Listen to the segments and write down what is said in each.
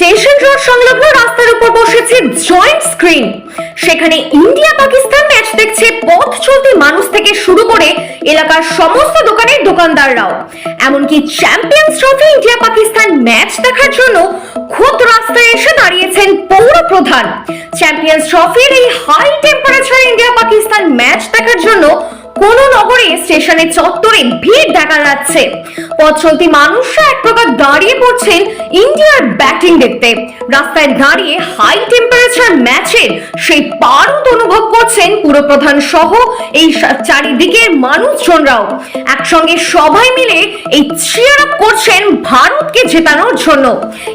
Station road সংলগ্ন রাস্তার উপর বসেছে জয়েন্ট স্ক্রিন সেখানে ইন্ডিয়া পাকিস্তান ম্যাচ দেখছে পথ চলতি মানুষ থেকে শুরু করে এলাকার সমস্ত দোকানের দোকানদাররাও। এমনকি Champions Trophy India Pakistan match দেখার জন্য খোদ রাস্তায় এসে দাঁড়িয়েছেন পৌর প্রধান চ্যাম্পিয়ন্স ট্রফির এই high temperature India Pakistan match দেখার জন্য কোন নগরে স্টেশনের চত্বরে ভিড় দেখা যাচ্ছে। পথ চলতি মানুষরা এক প্রকার দাঁড়িয়ে পড়ছেন ইন্ডিয়ার ব্যাটিং দেখতে। রাস্তায় দাঁড়িয়ে হাই টেম্পারেচার ম্যাচের সেই পারদ অনুভব করছেন পুরপ্রধান সহ এই চারিদিকের মানুষজনরাও। একসঙ্গে সবাই মিলে এই চিয়ার আপ করছেন ভারতকে জেতানোর জন্য।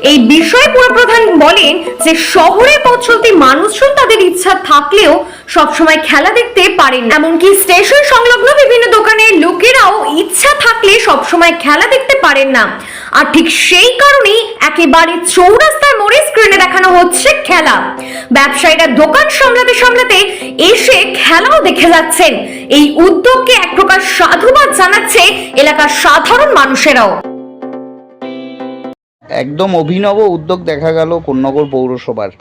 এই বিষয়ে পুরপ্রধান বলেন যে, শহরে পথ চলতি মানুষজন তাদের ইচ্ছা থাকলেও সবসময় খেলা দেখতে পারেন এমনকি স্টেশন সংলগ্ন বিভিন্ন দোকানের লোকেরাও ইচ্ছা থাকলে সবসময় খেলা দেখতে পারেন না। আর ঠিক সেই কারণেই একেবারে চৌরাস্তার মোড়ে স্ক্রিনে দেখানো হচ্ছে খেলা। ব্যবসায়ীরা দোকান সামলাতে সামলাতে এসে খেলাও দেখে যাচ্ছেন। এই উদ্যোগকে এক প্রকার সাধুবাদ জানাচ্ছে এলাকার সাধারণ মানুষেরাও। একদম অভিনব উদ্যোগ দেখা গেল কোন্নগর পৌরসভার।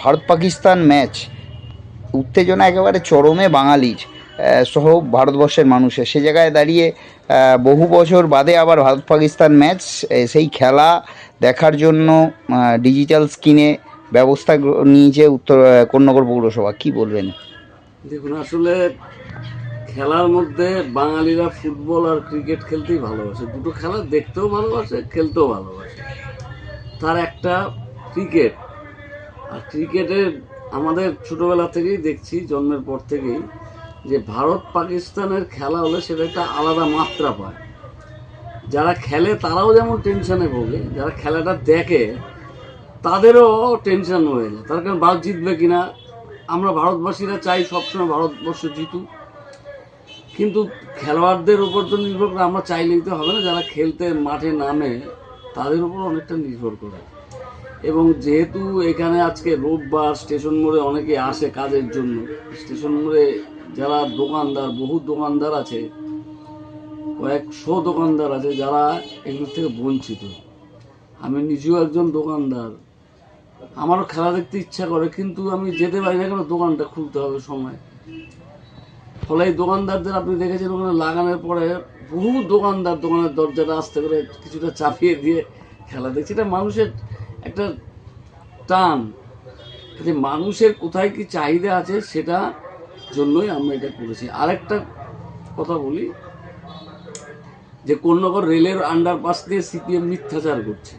ভারত পাকিস্তান ম্যাচ উত্তেজনা একেবারে চরমে বাঙালির। সহ ভারতবর্ষের মানুষের সে জায়গায় দাঁড়িয়ে বহু বছর বাদে আবার ভারত পাকিস্তান ম্যাচ সেই খেলা দেখার জন্য ডিজিটাল স্ক্রিনে ব্যবস্থা নিয়েছে উত্তর আহ, কোন্নগর পৌরসভা। কি বলবেন? দেখুন আসলে খেলার মধ্যে বাঙালিরা ফুটবল আর ক্রিকেট খেলতেই ভালোবাসে। দুটো খেলা দেখতেও ভালোবাসে খেলতেও ভালোবাসে। তার একটা ক্রিকেট। আর ক্রিকেটের আমাদের ছোটবেলা থেকেই দেখছি জন্মের পর থেকেই যে ভারত পাকিস্তানের খেলা হলে সেটা একটা আলাদা মাত্রা পায়। যারা খেলে তারাও যেমন টেনশনে ভোগে, যারা খেলাটা দেখে তাদেরও টেনশন হয়ে যায়। তার কারণ ভারত জিতবে কিনা, আমরা ভারতবাসীরা চাই সবসময় ভারতবর্ষ জিতুক। কিন্তু খেলোয়াড়দের উপর তো নির্ভর করে, আমরা চাইলেই তো হবে না, যারা খেলতে মাঠে নামে তাদের উপর অনেকটা নির্ভর করে। এবং যেহেতু এখানে আজকে রোববার, স্টেশন মোড়ে অনেকে আসে কাজের জন্য। স্টেশন মোড়ে যারা দোকানদার, বহু দোকানদার আছে, কয়েকশো দোকানদার আছে যারা এগুলোর থেকে বঞ্চিত। আমি নিজেও একজন দোকানদার। আমারও খেলা দেখতে ইচ্ছা করে, কিন্তু আমি যেতে পারি না কেন দোকানটা খুলতে হবে সময়। ফলে এই দোকানদারদের আপনি দেখেছেন ওখানে লাগানোর পরে বহু দোকানদার দোকানের দরজাটা আসতে করে কিছুটা চাপিয়ে দিয়ে খেলা দেখছে। এটা মানুষের একটা টান যে মানুষের কোথায় কি চাহিদা আছে সেটা জন্যই আমরা এটা করেছি। আরেকটা কথা বলি, যে কোন্নগর রেলের আন্ডারপাস দিয়ে সিপিএম মিথ্যাচার করছে।